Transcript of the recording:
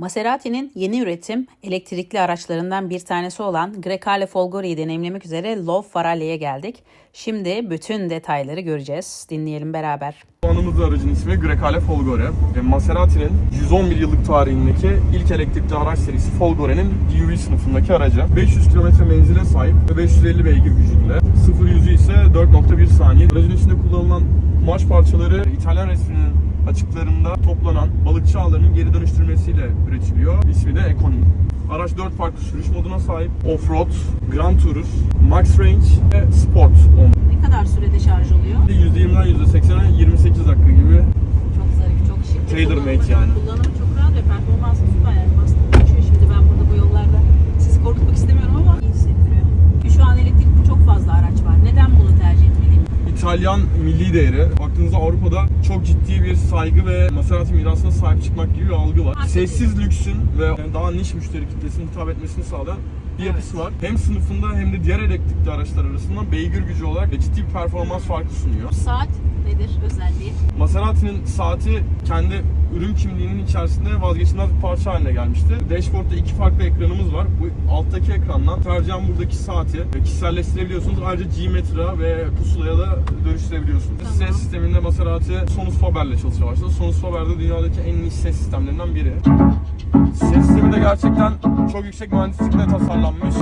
Maserati'nin yeni üretim elektrikli araçlarından bir tanesi olan Grecale Folgori'yi deneyimlemek üzere Love Faralle'ye geldik. Şimdi bütün detayları göreceğiz. Dinleyelim beraber. Kullandığımız aracın ismi Grecale Folgore. Ve Maserati'nin 111 yıllık tarihindeki ilk elektrikli araç serisi Folgore'nin DUV sınıfındaki aracı. 500 km menzile sahip ve 550 beygir gücünde. 0 yüzü ise 4.1 saniye. Aracın içinde kullanılan kumaş parçaları İtalyan resminin açıklarında toplanan balıkçı ağlarının geri dönüştürmesiyle üretiliyor. İsmi de Economy. Araç 4 farklı sürüş moduna sahip. Offroad, Grand Tourer, Max Range ve Sport. İtalyan milli değeri. Baktığınızda Avrupa'da çok ciddi bir saygı ve Maserati mirasına sahip çıkmak gibi bir algı var. Sessiz lüksün ve daha niş müşteri kitlesine hitap etmesini sağlayan bir yapısı var. Hem sınıfında hem de diğer elektrikli araçlar arasında beygir gücü olarak ciddi bir performans farkı sunuyor. Saat nedir özelliği? Maserati'nin saati kendi ürün kimliğinin içerisinde vazgeçilmez bir parça haline gelmişti. Dashboard'da iki farklı ekranımız var. Bu alttaki ekrandan tercihen buradaki saati kişiselleştirebiliyorsunuz. Ayrıca G-Metra ve pusulaya da dönüştürebiliyorsunuz. Tamam. Ses sisteminde Maserati Sonus Faber ile çalışmaya başladı. Sonus Faber de dünyadaki en niş ses sistemlerinden biri. Ses sistemi de gerçekten çok yüksek mühendislikle tasarlanmış.